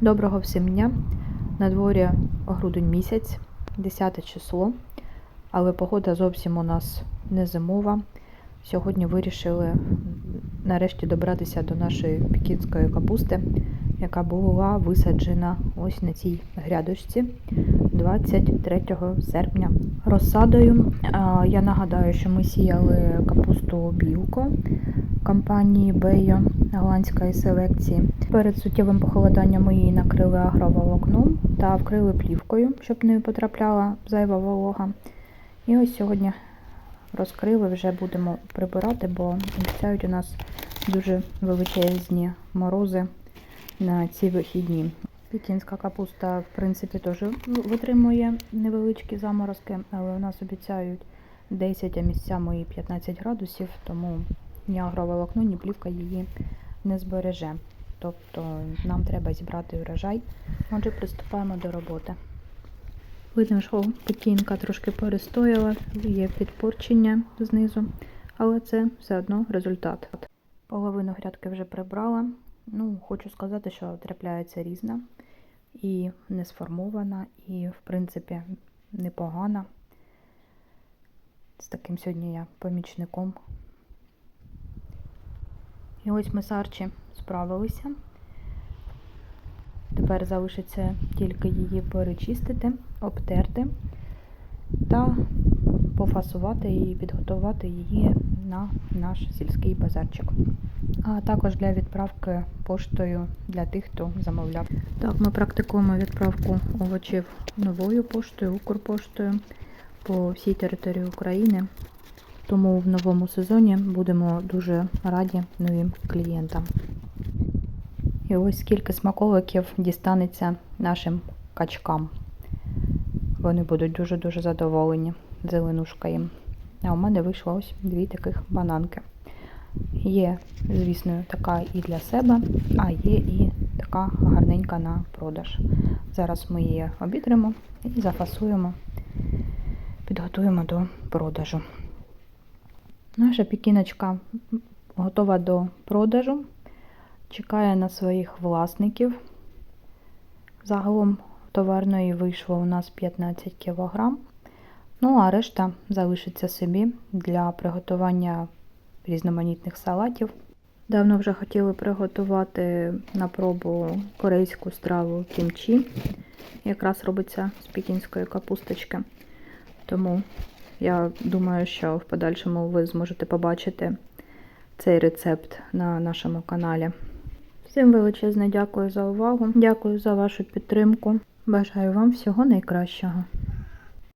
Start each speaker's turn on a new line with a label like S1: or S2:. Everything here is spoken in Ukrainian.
S1: Доброго всім дня. На дворі грудень місяць, 10 число, але погода зовсім у нас не зимова. Сьогодні вирішили нарешті добратися до нашої пікінської капусти, яка була висаджена ось на цій грядочці 23 серпня. Розсадою я нагадаю, що ми сіяли капусту білко компанії Бейо голландської селекції. Перед суттєвим похолоданням ми її накрили агроволокном та вкрили плівкою, щоб не потрапляла зайва волога. І ось сьогодні розкрили, вже будемо прибирати, бо обіцяють у нас дуже величезні морози на ці вихідні. Пекінська капуста, в принципі, теж витримує невеличкі заморозки, але у нас обіцяють 10, а місцями і 15 градусів, тому ні агроволокно, ні плівка її не збереже. Тобто нам треба зібрати урожай. Отже, приступаємо до роботи. Видно, що пекінка трошки перестояла, є підпорчення знизу, але це все одно результат. Половину грядки вже прибрала. Ну, хочу сказати, що трапляється різна і не сформована, і, в принципі, непогана. З таким сьогодні я помічником. І ось ми з Арчі справилися. Тепер залишиться тільки її перечистити, обтерти та пофасувати і підготувати її на наш сільський базарчик. А також для відправки поштою для тих, хто замовляв. Так, ми практикуємо відправку овочів новою поштою, Укрпоштою по всій території України. Тому в новому сезоні будемо дуже раді новим клієнтам. І ось скільки смаколиків дістанеться нашим качкам. Вони будуть дуже-дуже задоволені зеленушка їм. А у мене вийшло ось дві таких бананки. Є, звісно, така і для себе, а є і така гарненька на продаж. Зараз ми її обітримо і зафасуємо, підготуємо до продажу. Наша пікіночка готова до продажу, чекає на своїх власників. Загалом товарної вийшло у нас 15 кг. Ну, а решта залишиться собі для приготування різноманітних салатів. Давно вже хотіли приготувати на пробу корейську страву кімчі. Якраз робиться з пекінської капусточки. Тому я думаю, що в подальшому ви зможете побачити цей рецепт на нашому каналі. Всім величезне дякую за увагу, дякую за вашу підтримку. Бажаю вам всього найкращого.